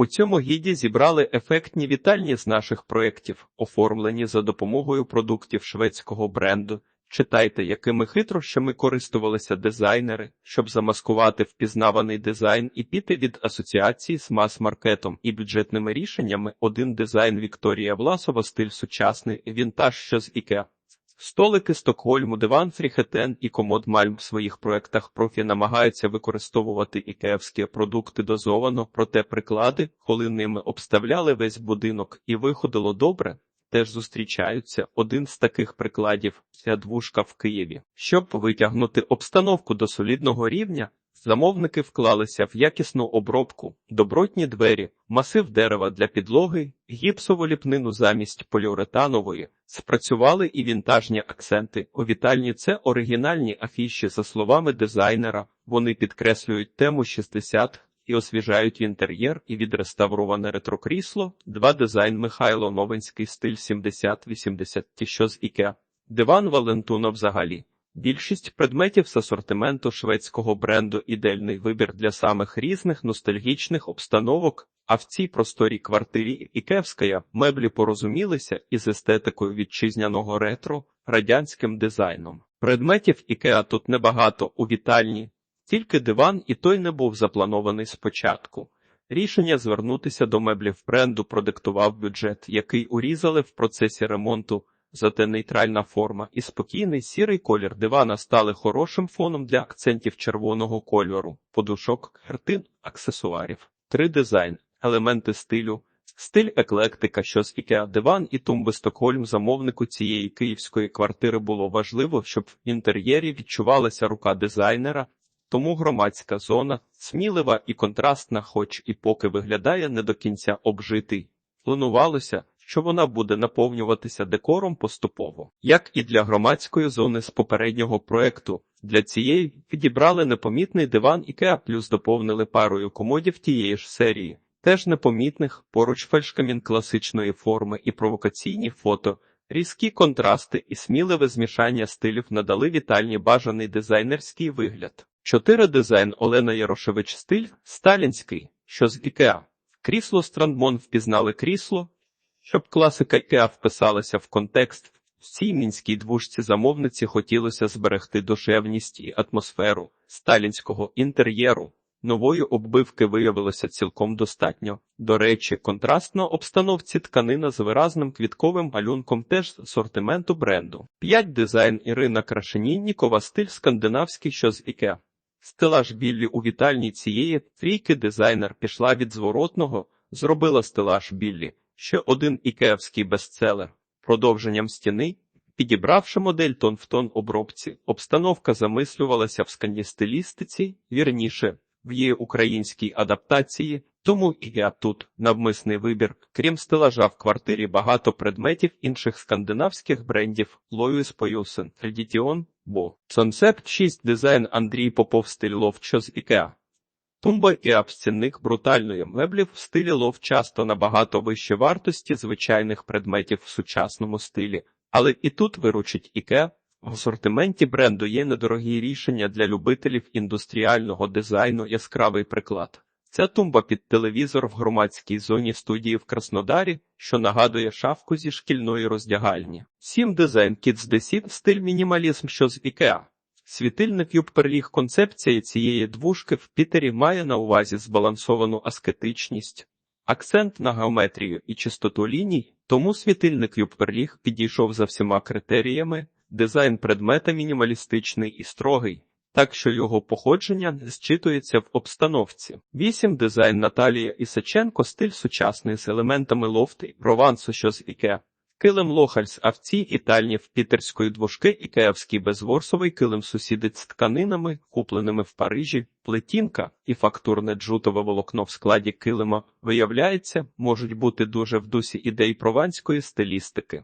У цьому гіді зібрали ефектні вітальні з наших проєктів, оформлені за допомогою продуктів шведського бренду. Читайте, якими хитрощами користувалися дизайнери, щоб замаскувати впізнаваний дизайн і піти від асоціації з мас-маркетом і бюджетними рішеннями. Один дизайн Вікторія Власова, стиль сучасний, вінтаж, що з Ікеа. Столики Стокгольму, диван Фріхетен і комод Мальм в своїх проектах профі намагаються використовувати ікеївські продукти дозовано, проте приклади, коли ними обставляли весь будинок і виходило добре, теж зустрічаються. Один з таких прикладів ця двушка в Києві. Щоб витягнути обстановку до солідного рівня, замовники вклалися в якісну обробку, добротні двері, масив дерева для підлоги, гіпсову ліпнину замість поліуретанової. Спрацювали і вінтажні акценти. У вітальні це оригінальні афіші, за словами дизайнера. Вони підкреслюють тему 60 і освіжають інтер'єр і відреставроване ретрокрісло. Два дизайн Михайло Новинський стиль 70-80 ті, що з Ікеа. Диван Валентуно взагалі. Більшість предметів з асортименту шведського бренду ідеальний вибір для самих різних ностальгічних обстановок, а в цій просторій квартирі Ікевська меблі порозумілися із естетикою вітчизняного ретро, радянським дизайном. Предметів Ікеа тут небагато у вітальні, тільки диван і той не був запланований спочатку. Рішення звернутися до меблів бренду продиктував бюджет, який урізали в процесі ремонту. Зате нейтральна форма і спокійний сірий колір дивана стали хорошим фоном для акцентів червоного кольору, подушок, картин, аксесуарів. Три дизайн, елементи стилю, стиль еклектика, що з Ікеа диван і тумби Стокгольм замовнику цієї київської квартири було важливо, щоб в інтер'єрі відчувалася рука дизайнера, тому громадська зона смілива і контрастна, хоч і поки виглядає не до кінця обжитий. Планувалося, що вона буде наповнюватися декором поступово, як і для громадської зони з попереднього проекту. Для цієї підібрали непомітний диван IKEA, плюс доповнили парою комодів тієї ж серії, теж непомітних, поруч фальшкамін класичної форми і провокаційні фото. Різкі контрасти і сміливе змішання стилів надали вітальні бажаний дизайнерський вигляд. Чотири дизайн Олена Ярошевич стиль сталінський, що з IKEA. Крісло Страндмон впізнали крісло, щоб класика IKEA вписалася в контекст. В цій мінській двушці замовниці хотілося зберегти душевність і атмосферу сталінського інтер'єру. Нової оббивки виявилося цілком достатньо. До речі, контрастно обстановці тканина з виразним квітковим малюнком теж з асортименту бренду. П'ять дизайн Ірина Крашеніннікова, стиль скандинавський, що з IKEA. Стелаж Біллі у вітальні цієї трійки дизайнер пішла від зворотного, зробила стелаж Біллі, ще один ікеївський бестселер. Продовженням стіни, підібравши модель тон в тон обробці, обстановка замислювалася в скандістилістиці, вірніше, в її українській адаптації, тому і я тут навмисний вибір, крім стелажа в квартирі багато предметів інших скандинавських брендів Лоюс Поюсен, Едітіон, Бо. Концепт 6 дизайн Андрій Попов стиль лов що з Ікеа. Тумба і абстінник брутальної меблів в стилі лов часто набагато вище вартості звичайних предметів в сучасному стилі, але і тут виручить Ікеа. В асортименті бренду є недорогі рішення для любителів індустріального дизайну яскравий приклад. Ця тумба під телевізор в громадській зоні студії в Краснодарі, що нагадує шафку зі шкільної роздягальні. Сім дизайн Kids Design стиль мінімалізм, що з Ікеа. Світильник Юпперліг концепція цієї двушки в Пітері має на увазі збалансовану аскетичність, акцент на геометрію і чистоту ліній, тому світильник Юпперліг підійшов за всіма критеріями, дизайн предмета мінімалістичний і строгий, так що його походження зчитується в обстановці. Вісім дизайн Наталія Ісаченко стиль сучасний з елементами лофти, провансу, що з Іке. Килим Лохальс, Авці і цій італьні в пітерської двушки ікеївський безворсовий килим сусідить з тканинами, купленими в Парижі, плетінка і фактурне джутове волокно в складі килима, виявляється, можуть бути дуже в дусі ідей прованської стилістики.